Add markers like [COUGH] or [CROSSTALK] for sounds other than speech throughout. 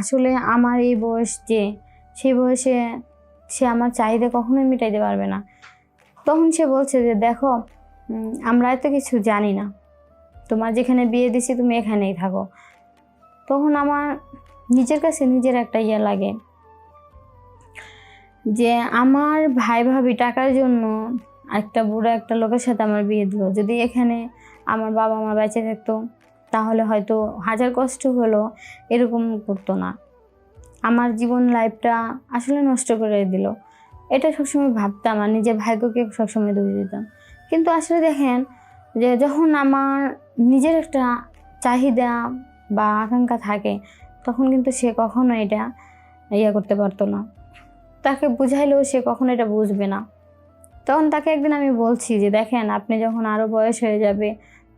আসলে আমার এই বয়স যে, সেই বয়সে সে আমার চাহিদা কখনোই মেটাইতে পারবে না। তখন সে বলছে যে, দেখো আমরা এত কিছু জানি না। তোমার যেখানে বিয়ে দিছি, তুমি এখানেই থাকো। তখন আমার নিজের কাছে নিজের একটা ইয়ে লাগে যে, আমার ভাই ভাবি টাকার জন্য একটা বুড়ো একটা লোকের সাথে আমার বিয়ে দিল। যদি এখানে আমার বাবা মা বেঁচে থাকতো তাহলে হয়তো হাজার কষ্ট হলো, এরকম করতো না। আমার জীবন লাইফটা আসলে নষ্ট করে দিল। এটা সবসময় ভাবতাম আর নিজের ভাগ্যকে সবসময় দোষ দিতাম। কিন্তু আসলে দেখেন যে যখন আমার নিজের একটা চাহিদা বা আকাঙ্ক্ষা থাকে, তখন কিন্তু সে কখনো এটা ইয়ে করতে পারতো না। তাকে বুঝাইলেও সে কখনো এটা বুঝবে না। তখন তাকে একদিন আমি বলছি যে, দেখেন, আপনি যখন আরও বয়স হয়ে যাবে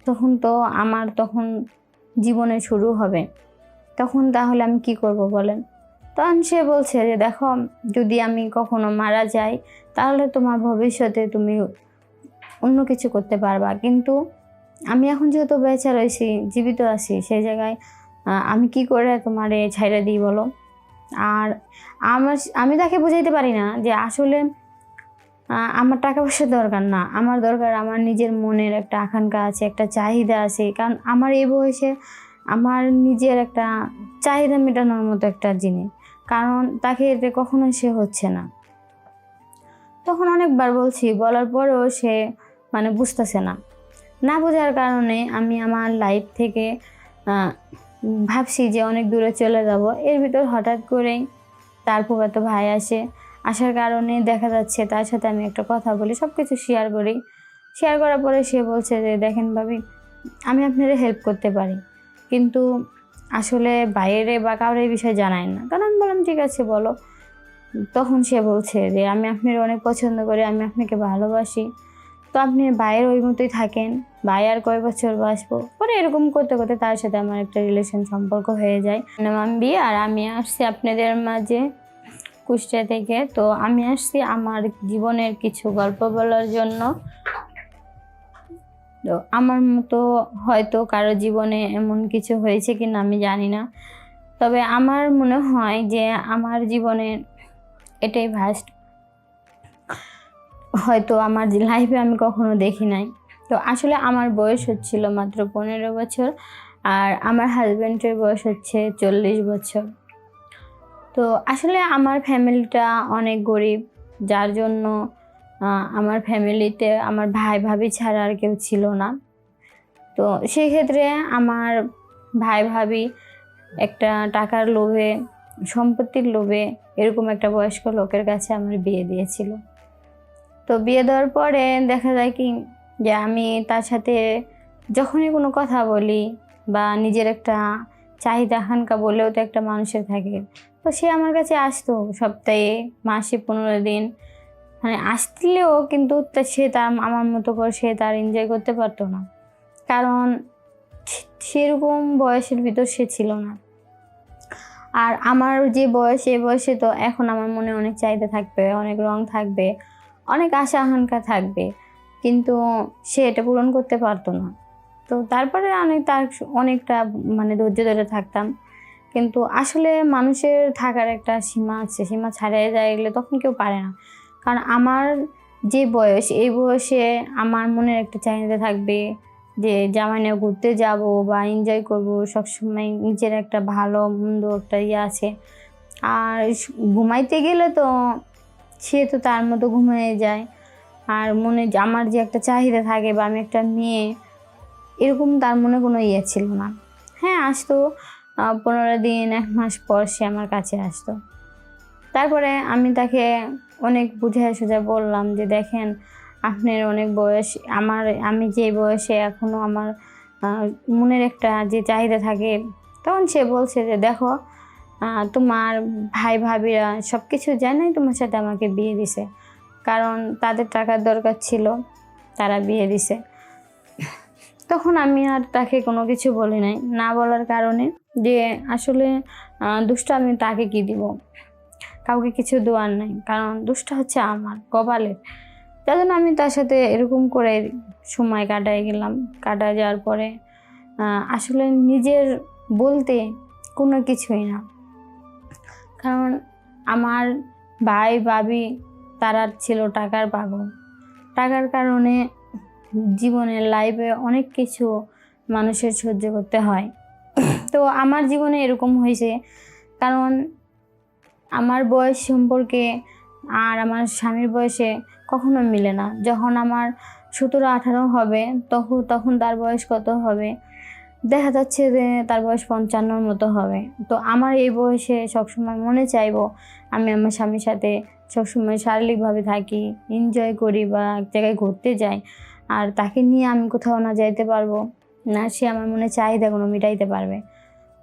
তখন তো আমার তখন জীবনে শুরু হবে। তখন তাহলে আমি কি করব বলেন? তখন সে বলছে যে, দেখো, যদি আমি কখনো মারা যাই, তাহলে তোমার ভবিষ্যতে তুমি অন্য কিছু করতে পারবা। কিন্তু আমি এখন যেহেতু বেঁচে রয়েছি জীবিত আছি সেই জায়গায় আমি কি করে তোমার এ ছাইড়া দিই বলো? আর আমার, আমি তাকে বুঝাইতে পারি না যে আসলে আমার টাকা পয়সার দরকার না। আমার দরকার আমার নিজের মনের একটা আকাঙ্ক্ষা আছে, একটা চাহিদা আছে। কারণ আমার এই বয়সে আমার নিজের একটা চাহিদা মেটানোর মতো একটা জিনিস। কারণ তাকে এতে কখনো সে হচ্ছে না। তখন অনেকবার বলছি, বলার পরেও সে মানে বুঝতেছে না। না বোঝার কারণে আমি আমার লাইফ থেকে ভাবছি যে অনেক দূরে চলে যাব। এর ভিতর হঠাৎ করেই তার ফুফাতো ভাই আসে। আসার কারণে দেখা যাচ্ছে তার সাথে আমি একটা কথা বলি সব কিছু শেয়ার করি। শেয়ার করার পরে সে বলছে যে, দেখেন ভাবি, আমি আপনাদের হেল্প করতে পারি, কিন্তু আসলে বাইরে বা কারোর এই বিষয়ে জানাই না। কারণ আমি বললাম, ঠিক আছে, বলো। তখন সে বলছে যে, আমি আপনার অনেক পছন্দ করি, আমি আপনাকে ভালোবাসি। তো আপনি বাইরে ওই মতোই থাকেন, ভাই আর কয় বছর বাসবো পরে এরকম করতে করতে তার সাথে আমার একটা রিলেশন সম্পর্ক হয়ে যায়। আমি বিয়ে আর আমি আসছি আপনাদের মাঝে কুষ্টিয়া থেকে। তো আমি আসছি আমার জীবনের কিছু গল্প বলার জন্য। তো আমার মতো হয়তো কারও জীবনে এমন কিছু হয়েছে কি না আমি জানি না। তবে আমার মনে হয় যে আমার জীবনে এটাই ফার্স্ট হয়তো আমার লাইফে আমি কখনো দেখি নাই। তো আসলে আমার বয়স হচ্ছিল মাত্র পনেরো বছর আর আমার হাজব্যান্ডের বয়স হচ্ছে চল্লিশ বছর। তো আসলে আমার ফ্যামিলিটা অনেক গরিব, যার জন্য আমার ফ্যামিলিতে আমার ভাই ভাবি ছাড়া আর কেউ ছিল না। তো সেই ক্ষেত্রে আমার ভাই ভাবি একটা টাকার লোভে, সম্পত্তির লোভে এরকম একটা বয়স্ক লোকের কাছে আমার বিয়ে দিয়েছিল। তো বিয়ে দেওয়ার পরে দেখা যায় কি, যে আমি তার সাথে যখনই কোনো কথা বলি বা নিজের একটা চাহিদা হানকা বলেও তো একটা মানুষের থাকে। তো সে আমার কাছে আসতো সপ্তাহে, মাসে পনেরো দিন। মানে আসলেও কিন্তু সে তার আমার মতো করে সে তার এনজয় করতে পারতো না। কারণ সেরকম বয়সের ভিতর সে ছিল না। আর আমার যে বয়স এই বয়সে তো এখন আমার মনে অনেক চাহিদা থাকবে, অনেক রং থাকবে, অনেক আশা আকাঙ্ক্ষা থাকবে। কিন্তু সে এটা পূরণ করতে পারতো না। তো তারপরে অনেক তার অনেকটা মানে ধৈর্য ধরে থাকতাম। কিন্তু আসলে মানুষের থাকার একটা সীমা আছে, সীমা ছাড়িয়ে যায় গেলে তখন কেউ পারে না। কারণ আমার যে বয়স, এই বয়সে আমার মনের একটা চাহিদা থাকবে যে জামাই নিয়ে ঘুরতে যাব বা এনজয় করব, সবসময় নিজের একটা ভালো, মন্দ একটা ইয়ে আছে। আর ঘুমাইতে গেলে তো সে তো তার মতো ঘুমিয়ে যায়। আর মনে আমার যে একটা চাহিদা থাকে বা আমি একটা মেয়ে এরকম তার মনে কোনো ইয়ে ছিল না। হ্যাঁ আসতো। পনেরো দিন, এক মাস পর সে আমার কাছে আসতো। তারপরে আমি তাকে অনেক বুঝে সোজা বললাম যে, দেখেন, আপনার অনেক বয়স, আমার, আমি যে বয়সে এখনও আমার মনের একটা যে চাহিদা থাকে, তখন সে বলছে যে, দেখো তোমার ভাই ভাবিরা সব কিছু জানাই তোমার সাথে আমাকে বিয়ে দিছে। কারণ তাদের টাকার দরকার ছিল, তারা বিয়ে দিছে। তখন আমি আর তাকে কোনো কিছু বলি নাই, না বলার কারণে যে আসলে দুষ্ট আমি তাকে কি দিব? কাউকে কিছু দেওয়ার নাই, কারণ দুষ্ট হচ্ছে আমার কপালের। যার জন্য আমি তার সাথে এরকম করে সময় কাটাই গেলাম। কাটায় যাওয়ার পরে আসলে নিজের বলতে কোনো কিছুই না। কারণ আমার ভাই, ভাবি, তারা ছিল টাকার পাগল। টাকার কারণে জীবনের লাইফে অনেক কিছু মানুষের সহ্য করতে হয়। [COUGHS] তো আমার জীবনে এরকম হয়েছে কারণ আমার বয়স সম্পর্কে আর আমার স্বামীর বয়সে কখনো মিলে না। যখন আমার সতেরো আঠারো হবে তখন তখন তার বয়স কত হবে? দেখা যাচ্ছে যে তার বয়স পঞ্চান্নর মতো হবে। তো আমার এই বয়সে সবসময় মনে চাইব আমি আমার স্বামীর সাথে সবসময় শারীরিকভাবে থাকি এনজয় করি বা এক জায়গায় ঘুরতে যাই। আর তাকে নিয়ে আমি কোথাও না যাইতে পারব। না, সে আমার মনে চাহিদা কোনো মিটাইতে পারবে।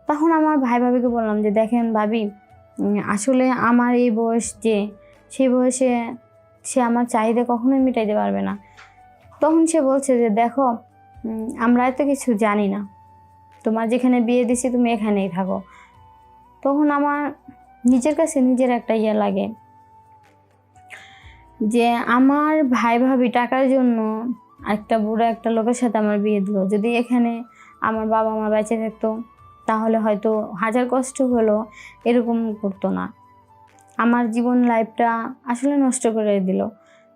তখন আমার ভাই ভাবিকে বললাম যে, দেখেন ভাবি আসলে আমার এই বয়স যে সেই বয়সে সে আমার চাহিদা কখনোই মিটাইতে পারবে না। তখন সে বলছে যে, দেখো আমরা এত কিছু জানি না। তোমার যেখানে বিয়ে দিছি, তুমি এখানেই থাকো। তখন আমার নিজের কাছে নিজের একটা ইয়ে লাগে যে, আমার ভাই ভাবি টাকার জন্য একটা বুড়ো একটা লোকের সাথে আমার বিয়ে দিল। যদি এখানে আমার বাবা মা বেঁচে থাকতো, তাহলে হয়তো হাজার কষ্ট হলো, এরকম করতো না। আমার জীবন লাইফটা আসলে নষ্ট করে দিল।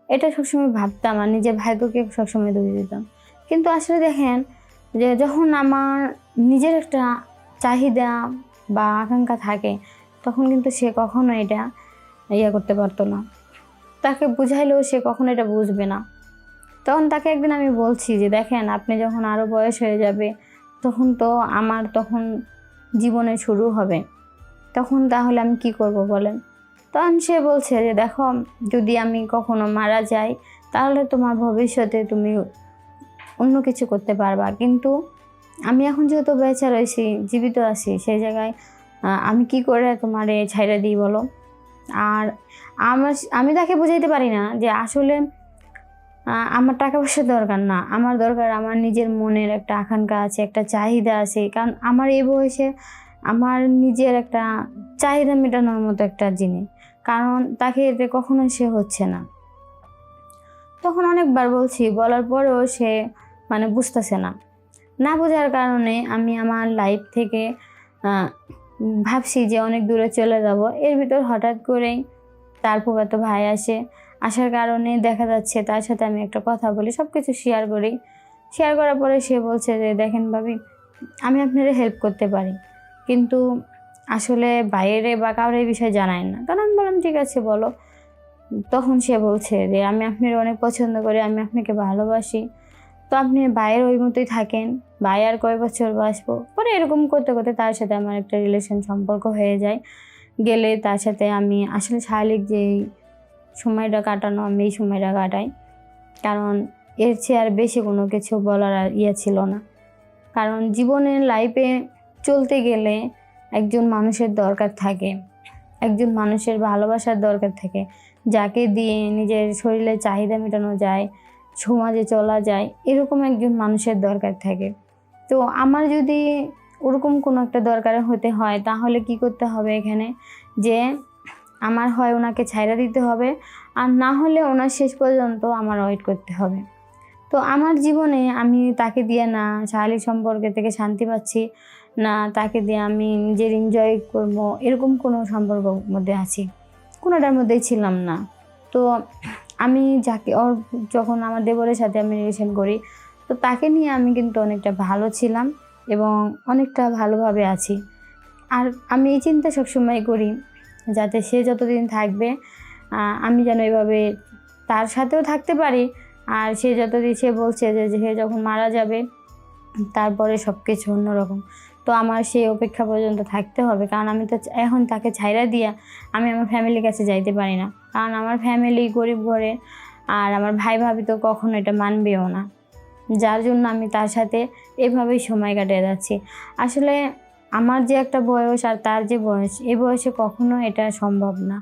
এটা সবসময় ভাবতাম আর নিজের ভাগ্যকে সবসময় দোষ দিতাম। কিন্তু আসলে দেখেন যে যখন আমার নিজের একটা চাহিদা বা আকাঙ্ক্ষা থাকে, তখন কিন্তু সে কখনো এটা ইয়ে করতে পারতো না। তাকে বুঝাইলেও সে কখনো এটা বুঝবে না। তখন তাকে একদিন আমি বলছি যে, দেখেন, আপনি যখন আরও বয়স হয়ে যাবে, তখন তো আমার তখন জীবনে শুরু হবে। তখন তাহলে আমি কি করব বলেন? তখন সে বলছে যে, দেখো, যদি আমি কখনো মারা যাই, তাহলে তোমার ভবিষ্যতে তুমি অন্য কিছু করতে পারবা। কিন্তু আমি এখন যেহেতু বেঁচে রয়েছি জীবিত আছি, সেই জায়গায় আমি কি করে তোমার এ ছাইড়া দিই বলো? আর আমার, আমি তাকে বুঝাইতে পারি না যে, আসলে আমার টাকা পয়সার দরকার না। আমার দরকার আমার নিজের মনের একটা আকাঙ্ক্ষা আছে, একটা চাহিদা আছে। কারণ আমার এই বয়সে আমার নিজের একটা চাহিদা মেটানোর মতো একটা জিনিস। কারণ তাকে এতে কখনো সে হচ্ছে না। তখন অনেকবার বলছি, বলার পরেও সে মানে বুঝতেছে না। না বোঝার কারণে আমি আমার লাইফ থেকে ভাবছি যে অনেক দূরে চলে যাব। এর ভিতর হঠাৎ করেই তার ফুফাতো ভাই আসে। আসার কারণে দেখা যাচ্ছে তার সাথে আমি একটা কথা বলি সব কিছু শেয়ার করি। শেয়ার করার পরে সে বলছে যে, দেখেন ভাবি, আমি আপনারা হেল্প করতে পারি, কিন্তু আসলে বাইরে বা কারোর এই বিষয়ে জানায় না। তখন আমি বললাম, ঠিক আছে, বলো। তখন সে বলছে যে, আমি আপনার অনেক পছন্দ করি, আমি আপনাকে ভালোবাসি। তো আপনি বাইরে ওই মতোই থাকেন ভাই আর কয় বছর বাসবো পরে এরকম করতে করতে তার সাথে আমার একটা রিলেশন সম্পর্ক হয়ে যায়। গেলে তার সাথে আমি আসলে শারীরিক যে সময়টা কাটানো, আমি এই সময়টা কাটাই। কারণ এর চেয়ে আর বেশি কোনো কিছু বলার আর ইয়ে ছিল না। কারণ জীবনের লাইফে চলতে গেলে একজন মানুষের দরকার থাকে, একজন মানুষের ভালোবাসার দরকার থাকে। যাকে দিয়ে নিজের শরীরের চাহিদা মেটানো যায়, সমাজে চলা যায়, এরকম একজন মানুষের দরকার থাকে। তো আমার যদি ওরকম কোনো একটা দরকার হতে হয়, তাহলে কি করতে হবে এখানে? যে আমার হয় ওনাকে ছাইড়া দিতে হবে আর না হলে ওনার শেষ পর্যন্ত আমার ওয়েট করতে হবে। তো আমার জীবনে আমি তাকে দিয়ে না শারীরিক সম্পর্কে থেকে শান্তি পাচ্ছি, না তাকে দিয়ে আমি নিজের এনজয় করব, এরকম কোনো সম্পর্ক মধ্যে আছি। কোনোটার মধ্যেই ছিলাম না। তো আমি যাকে, ওর যখন আমার দেবরের সাথে আমি রিলেশন করি, তো তাকে নিয়ে আমি কিন্তু অনেকটা ভালো ছিলাম এবং অনেকটা ভালোভাবে আছি। আর আমি এই চিন্তা সবসময় করি যাতে সে যতদিন থাকবে আমি যেন এভাবে তার সাথেও থাকতে পারি। আর সে যতদিন, সে বলছে যে সে যখন মারা যাবে, তারপরে সব কিছু অন্যরকম। তো আমার সেই অপেক্ষা পর্যন্ত থাকতে হবে। কারণ আমি তো এখন তাকে ছাইরা দিয়া আমি আমার ফ্যামিলির কাছে যাইতে পারি না। কারণ আমার ফ্যামিলি গরিব ঘরে, আর আমার ভাই ভাবি তো কখনো এটা মানবেও না। যার জন্য আমি তার সাথে এভাবেই সময় কাটিয়ে যাচ্ছি। আসলে আমার যে একটা বয়স আর তার যে বয়স এই বয়সে কখনো এটা সম্ভব না।